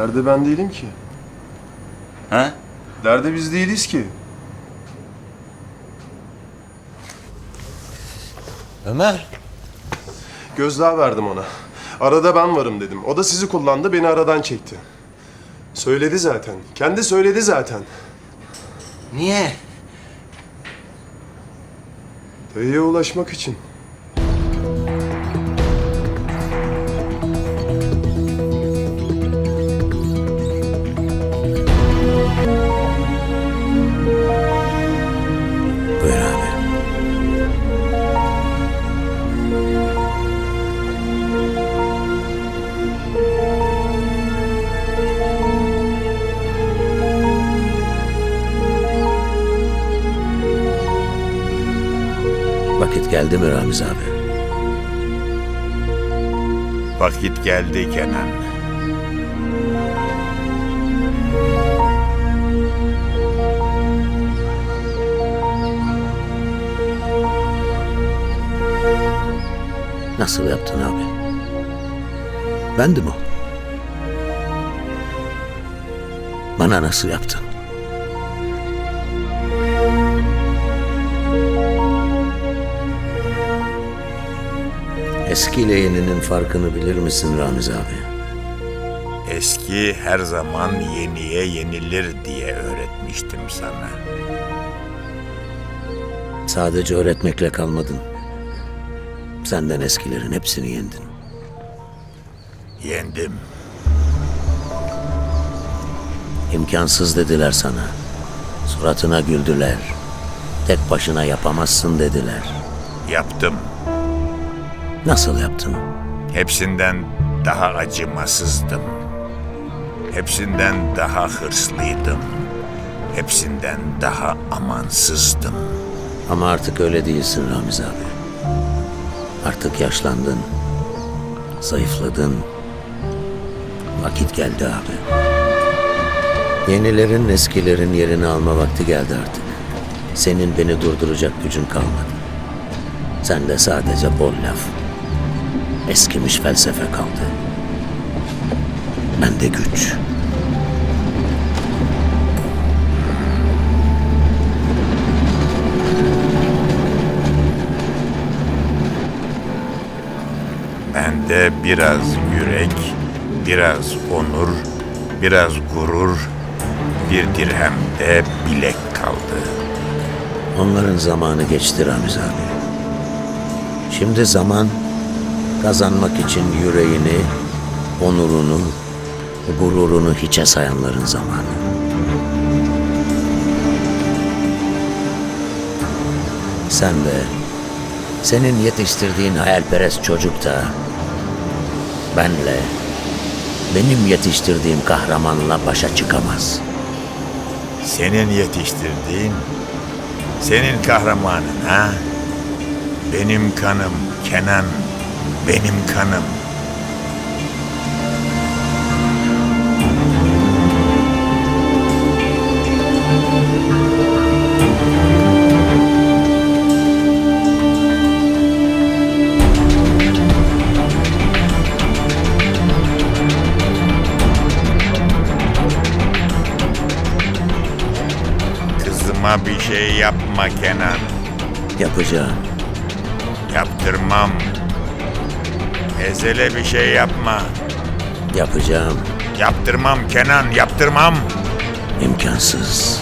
Derdi ben değilim ki. Ha? Derdi biz değiliz ki. Ömer. Gözdağı verdim ona. Arada ben varım dedim. O da sizi kullandı, beni aradan çekti. Söyledi zaten. Kendi söyledi zaten. Niye? Dayıya ulaşmak için. Vakit geldi mi Ramiz abi? Vakit geldi Kenan. Nasıl yaptın abi? Bendim o. Bana nasıl yaptın? Eskiyle yeninin farkını bilir misin Ramiz abi? Eski her zaman yeniye yenilir diye öğretmiştim sana. Sadece öğretmekle kalmadın. Senden eskilerin hepsini yendin. Yendim. İmkansız dediler sana. Suratına güldüler. Tek başına yapamazsın dediler. Yaptım. Nasıl yaptın? Hepsinden daha acımasızdım. Hepsinden daha hırslıydım. Hepsinden daha amansızdım. Ama artık öyle değilsin Ramiz abi. Artık yaşlandın. Zayıfladın. Vakit geldi abi. Yenilerin eskilerin yerini alma vakti geldi artık. Senin beni durduracak gücün kalmadı. Sende sadece bol laf. Eskimiş felsefe kaldı. Bende güç. Bende biraz yürek, biraz onur, biraz gurur, bir dirhem de bilek kaldı. Onların zamanı geçti Ramiz abi. Şimdi zaman kazanmak için yüreğini, onurunu, gururunu hiçe sayanların zamanı. Sen de, senin yetiştirdiğin hayalperest çocuk da, benle, benim yetiştirdiğim kahramanla başa çıkamaz. Senin yetiştirdiğin, senin kahramanın ha? Benim kanım Kenan, benim kanım. Kızıma bir şey yapma Kenan. Yapacağım. Yaptırmam. Ezel'e bir şey yapma. Yapacağım. Yaptırmam Kenan, yaptırmam. İmkansız.